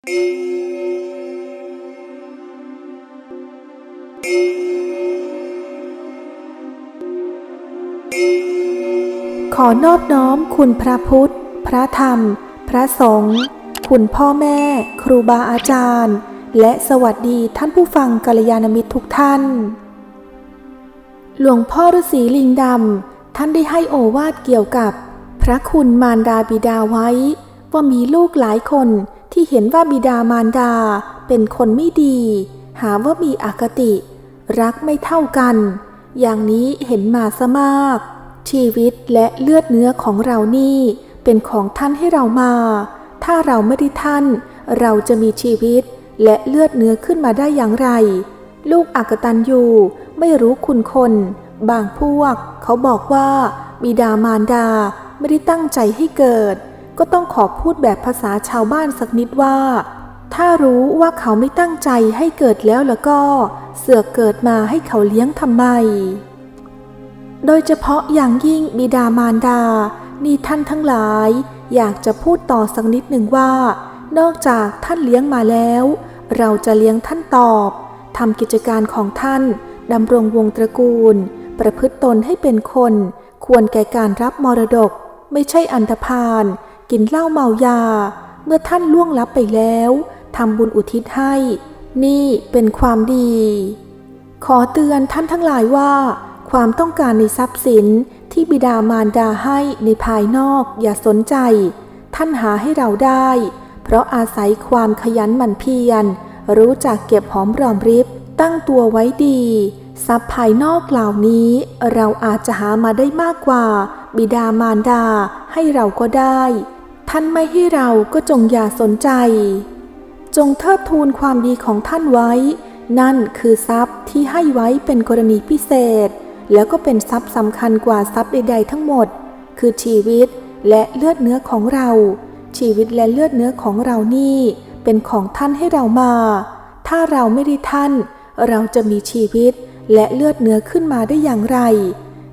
ขอนอบน้อมคุณพระพุทธ พระธรรม พระสงฆ์ คุณพ่อแม่ ครูบาอาจารย์ และสวัสดีท่านผู้ฟังกัลยาณมิตรทุกท่าน หลวงพ่อฤาษีลิงดำ ท่านได้ให้โอวาทเกี่ยวกับ พระคุณมารดาบิดาไว้ ว่ามีลูกหลายคน ที่เห็นว่าบิดามารดาเป็นคนไม่ดี หาว่ามีอคติ รักไม่เท่ากัน อย่างนี้เห็นมาซะมาก ชีวิตและเลือดเนื้อของเรานี่เป็นของท่านให้เรามา ถ้าเราไม่ได้ท่าน เราจะมีชีวิตและเลือดเนื้อขึ้นมาได้อย่างไร ลูกอักตันยูไม่รู้คุณคน บางพวก เขาบอกว่า บิดามารดาไม่ได้ตั้งใจให้เกิด ก็ต้องขอพูดแบบภาษาชาวบ้านสักนิดว่า ถ้ารู้ว่าเขาไม่ตั้งใจให้เกิดแล้วแล้วก็ เสือกเกิดมาให้เขาเลี้ยงทำไม โดยเฉพาะอย่างยิ่งบิดามารดา นี่ท่านทั้งหลาย อยากจะพูดต่อสักนิดหนึ่งว่า นอกจากท่านเลี้ยงมาแล้ว เราจะเลี้ยงท่านตอบทำกิจการของท่านดำรงวงตระกูล ประพฤติตนให้เป็นคน ควรแก่การรับมรดก ไม่ใช่อันธพาล กินเหล้าเมายา เมื่อท่านล่วงลับไปแล้วทำบุญอุทิศให้ นี่เป็นความดี ขอเตือนท่านทั้งหลายว่า ความต้องการในทรัพย์สินที่บิดามารดาให้ในภายนอกอย่าสนใจ ท่านหาให้เราได้ เพราะอาศัยความขยันหมั่นเพียร รู้จักเก็บหอมรอมริบ ตั้งตัวไว้ดี ทรัพย์ภายนอกเหล่านี้ เราอาจจะหามาได้มากกว่า บิดามารดาให้เราก็ได้ ท่านไม่ให้เราก็จงอย่าสนใจ จงเทิดทูนความดีของท่านไว้ นั่นคือทรัพย์ที่ให้ไว้เป็นกรณีพิเศษ แล้วก็เป็นทรัพย์สำคัญกว่าทรัพย์ใด ๆ ทั้งหมด คือชีวิตและเลือดเนื้อของเรา ชีวิตและเลือดเนื้อของเรานี่ เป็นของท่านให้เรามา ถ้าเราไม่ได้ท่าน เราจะมีชีวิตและเลือดเนื้อขึ้นมาได้อย่างไร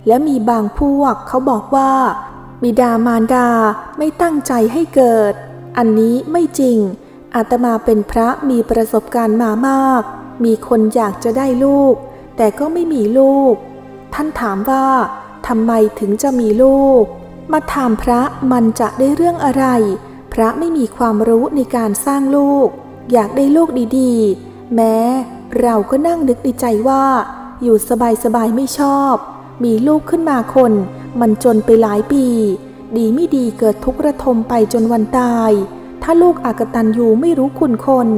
และมีบางพวกเขาบอกว่า บิดามารดาไม่ตั้งใจให้เกิด อันนี้ไม่จริง อาตมาเป็นพระมีประสบการณ์มามาก มีคนอยากจะได้ลูก แต่ก็ไม่มีลูก ท่านถามว่าทำไมถึงจะมีลูก มาถามพระมันจะได้เรื่องอะไร พระไม่มีความรู้ในการสร้างลูก อยากได้ลูกดีๆ แม้เราก็นั่งนึกในใจว่า อยู่สบายๆไม่ชอบ มีลูกขึ้นมาคน มันจนไปหลายปี ดีไม่ดีเกิดทุกข์ระทมไปจนวันตาย ถ้าลูกอากตันยูไม่รู้คุณคน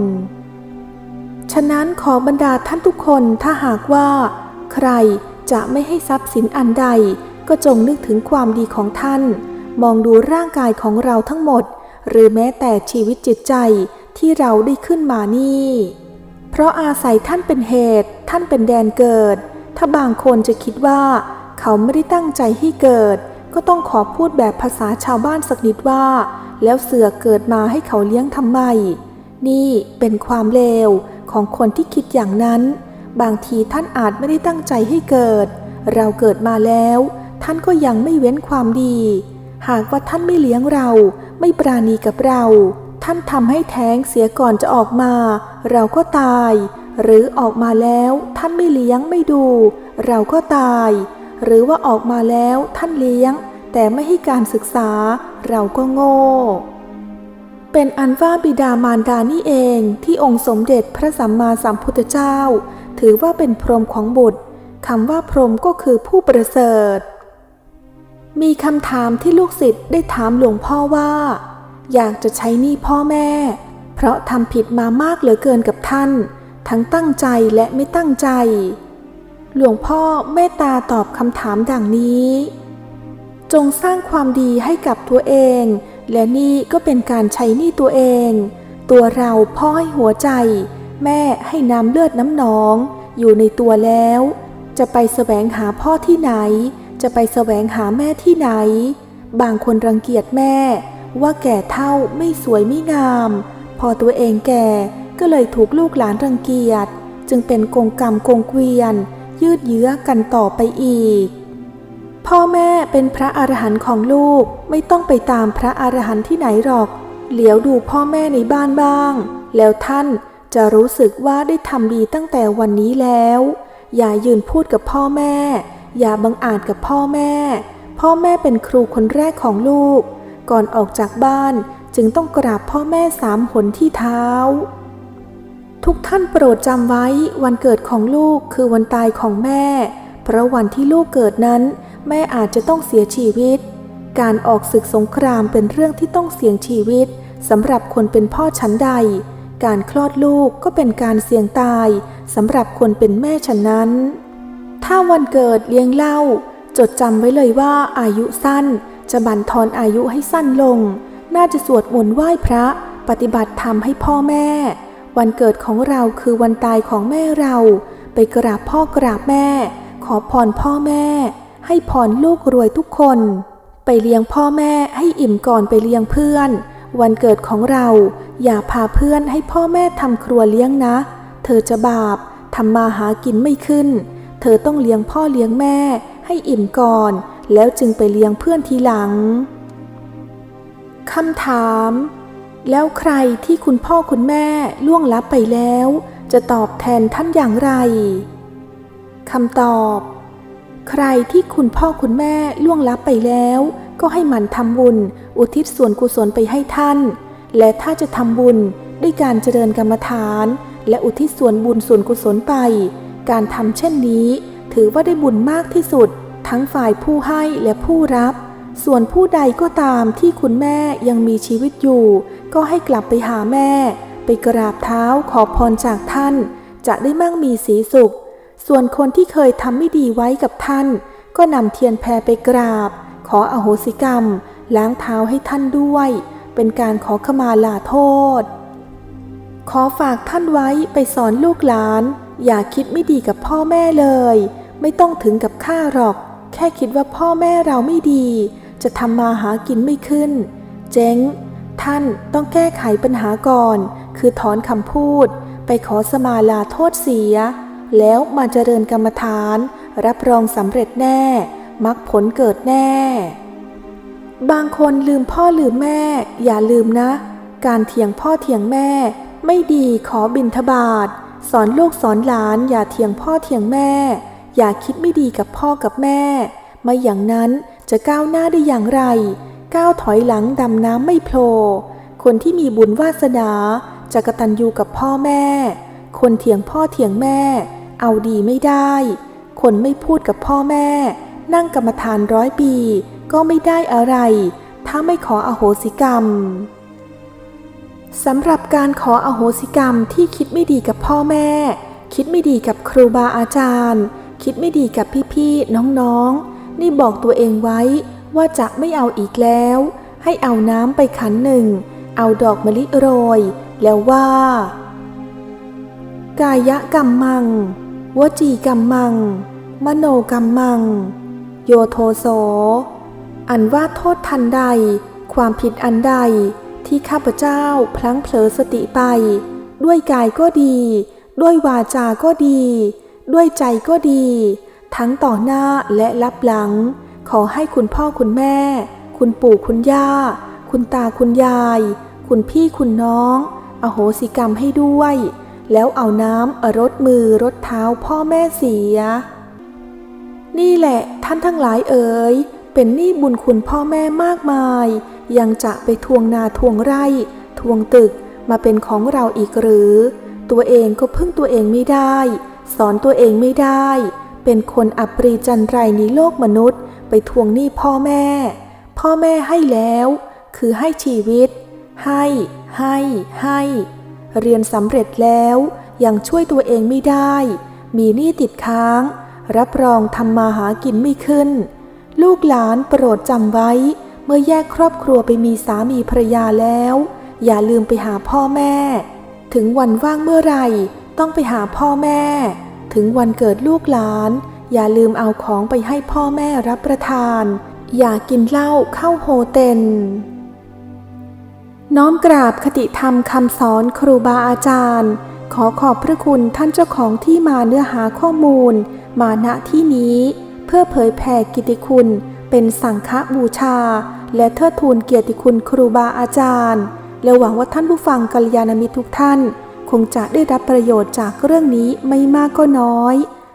ฉะนั้นขอบรรดาท่านทุกคนถ้าหากว่า ใครจะไม่ให้ทรัพย์สินอันใด ก็จงนึกถึงความดีของท่าน มองดูร่างกายของเราทั้งหมด หรือแม้แต่ชีวิตจิตใจที่เราได้ขึ้นมานี่ เพราะอาศัยท่านเป็นเหตุ ท่านเป็นแดนเกิด ถ้าบางคนจะคิดว่า เขาไม่ได้ตั้งใจให้เกิด ก็ต้องขอพูดแบบภาษาชาวบ้านสักนิดว่า แล้วเสือเกิดมาให้เขาเลี้ยงทำไม นี่เป็นความเลวของคนที่คิดอย่างนั้น บางทีท่านอาจไม่ได้ตั้งใจให้เกิด เราเกิดมาแล้ว ท่านก็ยังไม่เว้นความดี หากว่าท่านไม่เลี้ยงเรา ไม่ปราณีกับเรา ท่านทำให้แท้งเสียก่อนจะออกมา เราก็ตาย หรือออกมาแล้วท่านไม่เลี้ยงไม่ดู เราก็ตาย หรือว่าออกมาแล้วท่านเลี้ยง แต่ไม่ให้การศึกษาเราก็โง่ เป็นอันว่าบิดามารดานี่เองที่องค์สมเด็จพระสัมมาสัมพุทธเจ้า ถือว่าเป็นพรหมของบุตรคำว่าพรหมก็คือผู้ประเสริฐ มีคำถามที่ลูกศิษย์ได้ถามหลวงพ่อว่า อยากจะใช้หนี้พ่อแม่ เพราะทำผิดมามากเหลือเกินกับท่าน ทั้งตั้งใจและไม่ตั้งใจ หลวงพ่อเมตตาตอบคำถามดังนี้ จงสร้างความดีให้กับตัวเอง และนี่ก็เป็นการใช้หนี้ตัวเอง ตัวเราพ่อให้หัวใจ แม่ให้น้ำเลือดน้ำหนอง อยู่ในตัวแล้ว จะไปแสวงหาพ่อที่ไหน จะไปแสวงหาแม่ที่ไหน บางคนรังเกียจแม่ ว่าแก่เท่าไม่สวยไม่งาม พอตัวเองแก่ก็เลยถูกลูกหลานรังเกียจ จึงเป็นกงกรรมกงเกวียน ยืดเยื้อกันต่อไปอีก พ่อแม่เป็นพระอรหันต์ของลูกไม่ต้องไปตามพระอรหันต์ที่ไหนหรอก เหลียวดูพ่อแม่ในบ้านบ้าง แล้วท่านจะรู้สึกว่าได้ทำดีตั้งแต่วันนี้แล้ว อย่ายืนพูดกับพ่อแม่ อย่าบังอาจกับพ่อแม่ พ่อแม่เป็นครูคนแรกของลูก ก่อนออกจากบ้านจึงต้องกราบพ่อแม่สามหนที่เท้า ทุกท่านโปรดจำไว้วันเกิดของลูกคือวันตายของแม่ เพราะวันที่ลูกเกิดนั้น แม่อาจจะต้องเสียชีวิต การออกศึกสงครามเป็นเรื่องที่ต้องเสี่ยงชีวิตสำหรับคนเป็นพ่อชั้นใด การคลอดลูกก็เป็นการเสี่ยงตายสำหรับคนเป็นแม่ฉันนั้น ถ้าวันเกิดเลี้ยงเหล้าจดจำไว้เลยว่าอายุสั้น จะบั่นทอนอายุให้สั้นลง น่าจะสวดมนต์ไหว้พระ ปฏิบัติธรรมให้พ่อแม่ วันเกิดของเราคือวันตายของแม่เรา ไปกราบพ่อกราบแม่ ขอพรพ่อแม่ ให้พรลูกรวยทุกคน ไปเลี้ยงพ่อแม่ให้อิ่มก่อนไปเลี้ยงเพื่อน วันเกิดของเรา อย่าพาเพื่อนให้พ่อแม่ทำครัวเลี้ยงนะ เธอจะบาปทำมาหากินไม่ขึ้น เธอต้องเลี้ยงพ่อเลี้ยงแม่ ให้อิ่มก่อน แล้วจึงไปเลี้ยงเพื่อนทีหลังคำถาม แล้วใครที่คุณพ่อคุณแม่ล่วงลับไปแล้ว จะตอบแทนท่านอย่างไรคำตอบ ใครที่คุณพ่อคุณแม่ล่วงลับไปแล้ว ก็ให้หมั่นทำบุญ อุทิศส่วนกุศลไปให้ท่าน และถ้าจะทำบุญด้วยการเจริญกรรมฐาน และอุทิศส่วนบุญส่วนกุศลไป การทำเช่นนี้ ถือว่าได้บุญมากที่สุด ทั้งฝ่ายผู้ให้และผู้รับ ส่วนผู้ใดก็ตามที่คุณแม่ยังมีชีวิตอยู่ ก็ให้กลับไปหาแม่ ไปกราบเท้าขอพรจากท่าน จะได้มั่งมีสีสุข ส่วนคนที่เคยทำไม่ดีไว้กับท่าน ก็นำเทียนแพรไปกราบ ขออโหสิกรรม ล้างเท้าให้ท่านด้วย เป็นการขอขมาลาโทษ ขอฝากท่านไว้ไปสอนลูกหลาน อย่าคิดไม่ดีกับพ่อแม่เลย ไม่ต้องถึงกับฆ่าหรอก แค่คิดว่าพ่อแม่เราไม่ดี จะทำมาหากินไม่ขึ้น เจ๊ง ท่านต้องแก้ไขปัญหาก่อน คือถอนคำพูด ไปขอสมาลาโทษเสีย แล้วมาเจริญกรรมฐาน รับรองสำเร็จแน่มรรคผลเกิดแน่ บางคนลืมพ่อลืมแม่ อย่าลืมนะ การเถียงพ่อเถียงแม่ ไม่ดีขอบินทบาท สอนลูกสอนหลานอย่าเถียงพ่อเถียงแม่ อย่าคิดไม่ดีกับพ่อกับแม่ ไม่อย่างนั้นจะก้าวหน้าได้อย่างไร ก้าวถอยหลังดำน้ำไม่โผล่คนที่มีบุญวาสนาจะกระตันยูกับพ่อแม่ คนเถียงพ่อเถียงแม่ เอาดีไม่ได้ คนไม่พูดกับพ่อแม่ นั่งกรรมฐานร้อยปี ก็ไม่ได้อะไร ถ้าไม่ขออโหสิกรรมสำหรับการขออโหสิกรรมที่คิดไม่ดีกับพ่อแม่ คิดไม่ดีกับครูบาอาจารย์ คิดไม่ดีกับพี่ๆน้องๆนี่บอกตัวเองไว้ ว่าจะไม่เอาอีกแล้ว ให้เอาน้ำไปขันหนึ่ง เอาดอกมะลิโรย แล้วว่า กายกรรมมัง วจีกรรมมัง มโนกรรมมัง โยโทโส อันว่าโทษทันใด ความผิดอันใดที่ข้าพเจ้าพลั้งเผลอสติไป ด้วยกายก็ดี ด้วยวาจาก็ดี ด้วยใจก็ดี ทั้งต่อหน้าและรับหลัง ขอให้คุณพ่อคุณแม่ คุณปู่คุณย่า คุณตาคุณยาย คุณพี่คุณน้อง อโหสิกรรมให้ด้วย แล้วเอาน้ำรดมือรดเท้าพ่อแม่เสีย นี่แหละท่านทั้งหลายเอ๋ย เป็นหนี้บุญคุณพ่อแม่มากมาย ยังจะไปทวงนาทวงไร่ ทวงตึกมาเป็นของเราอีกหรือ ตัวเองก็พึ่งตัวเองไม่ได้ สอนตัวเองไม่ได้ เป็นคนอัปรีจันไรในโลกมนุษย์ ไปทวงหนี้พ่อแม่ พ่อแม่ให้แล้ว คือให้ชีวิต ให้ ให้ ให้ เรียนสำเร็จแล้วยังช่วยตัวเองไม่ได้ มีหนี้ติดค้าง รับรองทำมาหากินไม่ขึ้น ลูกหลานโปรดจำไว้ เมื่อแยกครอบครัวไปมีสามีภรรยาแล้ว อย่าลืมไปหาพ่อแม่ ถึงวันว่างเมื่อไหร่ ต้องไปหาพ่อแม่ ถึงวันเกิดลูกหลาน อย่าลืมเอาของไปให้พ่อแม่รับประทาน อย่ากินเหล้าเข้าโฮเต็น น้อมกราบคติธรรมคำสอนครูบาอาจารย์ ขอขอบพระคุณท่านเจ้าของที่มาเนื้อหาข้อมูล มาณที่นี้ เพื่อเผยแผ่กิตติคุณ เป็นสังฆบูชา และเทิดทูนเกียรติคุณครูบาอาจารย์ และหวังว่าท่านผู้ฟังกัลยาณมิตรทุกท่าน คงจะได้รับประโยชน์จากเรื่องนี้ไม่มากก็น้อย